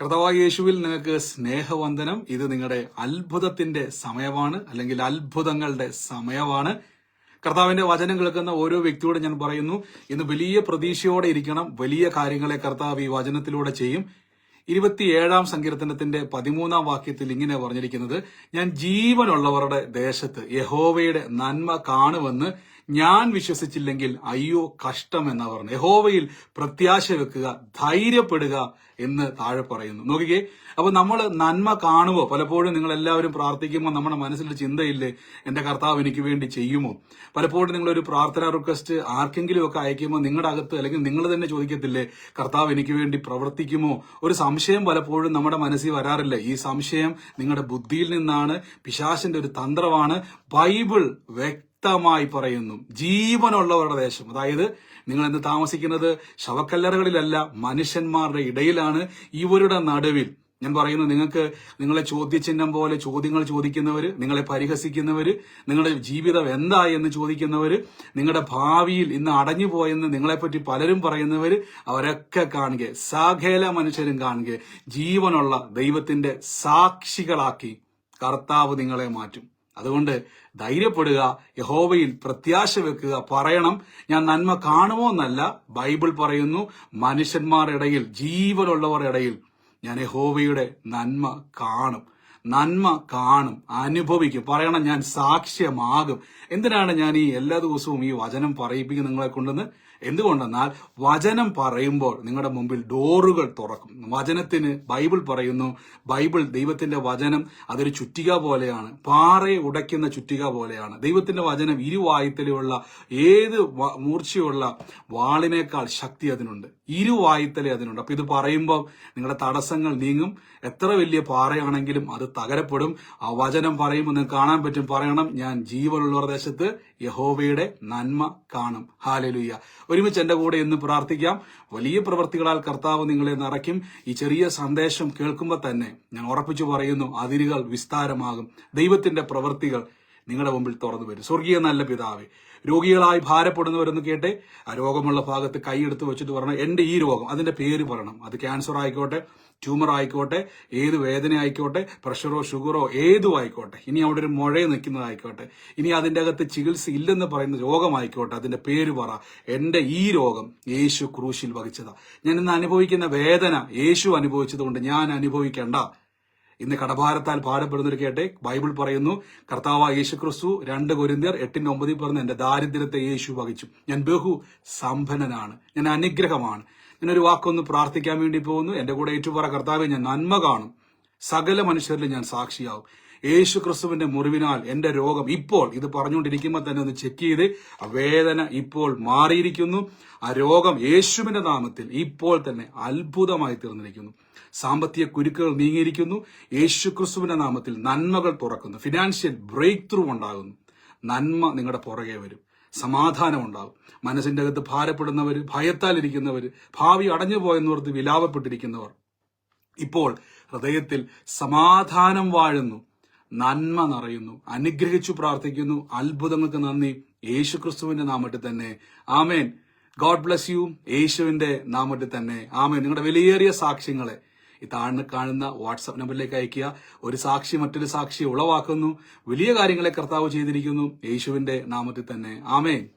കർത്താവായ യേശുവിൽ നിങ്ങൾക്ക് സ്നേഹവന്ദനം. ഇത് നിങ്ങളുടെ അത്ഭുതത്തിന്റെ സമയമാണ് അല്ലെങ്കിൽ അത്ഭുതങ്ങളുടെ സമയമാണ്. കർത്താവിന്റെ വചനം കേൾക്കുന്ന ഓരോ വ്യക്തിയോടും ഞാൻ പറയുന്നു ഇന്ന് വലിയ പ്രതീക്ഷയോടെ ഇരിക്കണം. വലിയ കാര്യങ്ങളെ കർത്താവ് ഈ വചനത്തിലൂടെ ചെയ്യും. ഇരുപത്തിയേഴാം സങ്കീർത്തനത്തിന്റെ പതിമൂന്നാം വാക്യത്തിൽ ഇങ്ങനെ പറഞ്ഞിരിക്കുന്നത് ഞാൻ ജീവനുള്ളവരുടെ ദേശത്ത് യഹോവയുടെ നന്മ കാണുമെന്ന് ഞാൻ വിശ്വസിച്ചില്ലെങ്കിൽ അയ്യോ കഷ്ടം എന്നാ പറഞ്ഞു യഹോവയിൽ പ്രത്യാശ വെക്കുക ധൈര്യപ്പെടുക എന്ന് താഴെ പറയുന്നു. നോക്കിക്കേ അപ്പൊ നമ്മൾ നന്മ കാണുമോ? പലപ്പോഴും നിങ്ങൾ എല്ലാവരും പ്രാർത്ഥിക്കുമ്പോൾ നമ്മുടെ മനസ്സിൽ ചിന്തയില്ലേ? എന്റെ കർത്താവ് എനിക്ക് വേണ്ടി ചെയ്യുമോ? പലപ്പോഴും നിങ്ങൾ ഒരു പ്രാർത്ഥന റിക്വസ്റ്റ് ആർക്കെങ്കിലും ഒക്കെ അയക്കുമ്പോൾ നിങ്ങളുടെ അകത്ത് അല്ലെങ്കിൽ നിങ്ങൾ തന്നെ ചോദിക്കത്തില്ലേ കർത്താവ് എനിക്ക് വേണ്ടി പ്രവർത്തിക്കുമോ? ഒരു സംശയം പലപ്പോഴും നമ്മുടെ മനസ്സിൽ വരാറില്ല. ഈ സംശയം നിങ്ങളുടെ ബുദ്ധിയിൽ നിന്നാണ് പിശാശിന്റെ ഒരു തന്ത്രമാണ്. ബൈബിൾ വ്യക്തമായി പറയുന്നു. ജീവനുള്ളവരുടെ ദേശം അതായത് നിങ്ങൾ ഇന്ന് താമസിക്കുന്നത് ശവക്കല്ലറകളിലല്ല മനുഷ്യന്മാരുടെ ഇടയിലാണ്. ഇവരുടെ നടുവിൽ. ഞാൻ പറയുന്നു നിങ്ങൾക്ക് നിങ്ങളെ ചോദ്യചിഹ്നം പോലെ ചോദ്യങ്ങൾ ചോദിക്കുന്നവര് നിങ്ങളെ പരിഹസിക്കുന്നവര് നിങ്ങളുടെ ജീവിതം എന്തായി എന്ന് ചോദിക്കുന്നവര് നിങ്ങളുടെ ഭാവിയിൽ ഇന്ന് അടഞ്ഞു പോയെന്ന് നിങ്ങളെപ്പറ്റി പലരും പറയുന്നവര് അവരൊക്കെ കാണുക. സാഖേല മനുഷ്യരും കാണുക. ജീവനുള്ള ദൈവത്തിന്റെ സാക്ഷികളാക്കി കർത്താവ് നിങ്ങളെ മാറ്റും. അതുകൊണ്ട് ധൈര്യപ്പെടുക യഹോവയിൽ പ്രത്യാശ വെക്കുക പറയണം. ഞാൻ നന്മ കാണുമോ എന്നല്ല ബൈബിൾ പറയുന്നു മനുഷ്യന്മാരുടെ ഇടയിൽ ജീവനുള്ളവരുടെ ഇടയിൽ ഞാൻ യഹോവയുടെ നന്മ കാണും. നന്മ കാണും അനുഭവിക്കും. പറയണം ഞാൻ സാക്ഷ്യമാകും. എന്തിനാണ് ഞാൻ ഈ എല്ലാ ദിവസവും ഈ വചനം പറയിപ്പിക്കുന്ന നിങ്ങളെ കൊണ്ടെന്ന് എന്തുകൊണ്ടെന്നാൽ വചനം പറയുമ്പോൾ നിങ്ങളുടെ മുമ്പിൽ ഡോറുകൾ തുറക്കും. വചനത്തിന് ബൈബിൾ പറയുന്നു ബൈബിൾ ദൈവത്തിന്റെ വചനം അതൊരു ചുറ്റിക പോലെയാണ് പാറയെ ഉടയ്ക്കുന്ന ചുറ്റിക പോലെയാണ്. ദൈവത്തിന്റെ വചനം ഇരുവായുത്തലുള്ള ഏത് മൂർച്ചയുള്ള വാളിനേക്കാൾ ശക്തി അതിനുണ്ട്. ഇരുവായുത്തലേ അതിനുണ്ട്. അപ്പൊ ഇത് പറയുമ്പോൾ നിങ്ങളുടെ തടസ്സങ്ങൾ നീങ്ങും. എത്ര വലിയ പാറയാണെങ്കിലും അത് തകരപ്പെടും. ആ വചനം പറയുമ്പോൾ നിങ്ങൾക്ക് കാണാൻ പറ്റും. പറയണം ഞാൻ ജീവനുള്ള ദേശത്ത് യഹോവയുടെ നന്മ കാണും. ഹാലലുയ്യ ഒരുമിച്ച് എന്റെ കൂടെ ഇന്ന് പ്രാർത്ഥിക്കാം. വലിയ പ്രവൃത്തികളാൽ കർത്താവ് നിങ്ങളെ നിറയ്ക്കും. ഈ ചെറിയ സന്ദേശം കേൾക്കുമ്പോൾ തന്നെ ഞാൻ ഉറപ്പിച്ചു പറയുന്നു അതിരുകൾ വിസ്താരമാകും. ദൈവത്തിന്റെ പ്രവൃത്തികൾ നിങ്ങളുടെ മുമ്പിൽ തുറന്നു വരും. സ്വർഗീയ നല്ല പിതാവേ രോഗികളായി ഭാരപ്പെടുന്നവരെന്ന് കേട്ടെ? ആ രോഗമുള്ള ഭാഗത്ത് കൈയെടുത്ത് വെച്ചിട്ട് പറയണം എന്റെ ഈ രോഗം അതിന്റെ പേര് പറയണം. അത് ക്യാൻസർ ആയിക്കോട്ടെ ട്യൂമർ ആയിക്കോട്ടെ ഏത് വേദന ആയിക്കോട്ടെ പ്രഷറോ ഷുഗറോ ഏതും ആയിക്കോട്ടെ. ഇനി അവിടെ ഒരു മുഴ നിൽക്കുന്നതായിക്കോട്ടെ. ഇനി അതിന്റെ അകത്ത് ചികിത്സ ഇല്ലെന്ന് പറയുന്ന രോഗമായിക്കോട്ടെ. അതിന്റെ പേര് പറ. എന്റെ ഈ രോഗം യേശു ക്രൂശിൽ വഹിച്ചതാ. ഞാൻ ഇന്ന് അനുഭവിക്കുന്ന വേദന യേശു അനുഭവിച്ചതുകൊണ്ട് ഞാൻ അനുഭവിക്കേണ്ട. ഇന്ന് കടഭാരത്താൽ ഭാരപ്പെടുന്നവർ കേട്ടെ ബൈബിൾ പറയുന്നു കർത്താവ് യേശു ക്രിസ്തു രണ്ട് കൊരിന്തിയർ എട്ടിന്റെ ഒമ്പതിൽ പറഞ്ഞ് എന്റെ ദാരിദ്ര്യത്തെ യേശു വഹിച്ചു. ഞാൻ ബഹു സമ്പന്നനാണ്. ഞാൻ അനുഗ്രഹമാണ്. ഞാനൊരു വാക്കൊന്ന് പ്രാർത്ഥിക്കാൻ വേണ്ടി പോകുന്നു. എന്റെ കൂടെ ഏറ്റുപറ കർത്താവ് ഞാൻ നന്മ കാണും. സകല മനുഷ്യരിലും ഞാൻ സാക്ഷിയാവും. യേശു ക്രിസ്തുവിന്റെ മുറിവിനാൽ എന്റെ രോഗം ഇപ്പോൾ ഇത് പറഞ്ഞുകൊണ്ടിരിക്കുമ്പോൾ തന്നെ ഒന്ന് ചെക്ക് ചെയ്ത് വേദന ഇപ്പോൾ മാറിയിരിക്കുന്നു. ആ രോഗം യേശുവിന്റെ നാമത്തിൽ ഇപ്പോൾ തന്നെ അത്ഭുതമായി തീർന്നിരിക്കുന്നു. സാമ്പത്തിക കുരുക്കുകൾ നീങ്ങിയിരിക്കുന്നു. യേശു ക്രിസ്തുവിന്റെ നാമത്തിൽ നന്മകൾ തുറക്കുന്നു. ഫിനാൻഷ്യൽ ബ്രേക്ക് ത്രൂ ഉണ്ടാകുന്നു. നന്മ നിങ്ങളുടെ പുറകെ വരും. സമാധാനം ഉണ്ടാകും. മനസ്സിന്റെ അകത്ത് ഭാരപ്പെടുന്നവർ ഭയത്താൽ ഇരിക്കുന്നവർ ഭാവി അടഞ്ഞുപോയെന്നോർത്ത് വിലാപപ്പെട്ടിരിക്കുന്നവർ ഇപ്പോൾ ഹൃദയത്തിൽ സമാധാനം വാഴുന്നു നന്മ നിറയുന്നു അനുഗ്രഹിച്ചു പ്രാർത്ഥിക്കുന്നു. അത്ഭുതങ്ങൾക്ക് നന്ദി. യേശു ക്രിസ്തുവിന്റെ നാമത്തിൽ തന്നെ. ആമേൻ. God bless you. യേശുവിന്റെ നാമത്തിൽ തന്നെ. ആമേൻ. നിങ്ങളുടെ വിലയേറിയ സാക്ഷ്യങ്ങളെ ഈ താഴ്ന്ന് കാണുന്ന വാട്സപ്പ് നമ്പറിലേക്ക് അയക്കുക ഒരു സാക്ഷി മറ്റൊരു സാക്ഷി ഉളവാക്കുന്നു. വലിയ കാര്യങ്ങളെ കർത്താവ് ചെയ്തിരിക്കുന്നു. യേശുവിന്റെ നാമത്തിൽ തന്നെ. ആമേൻ.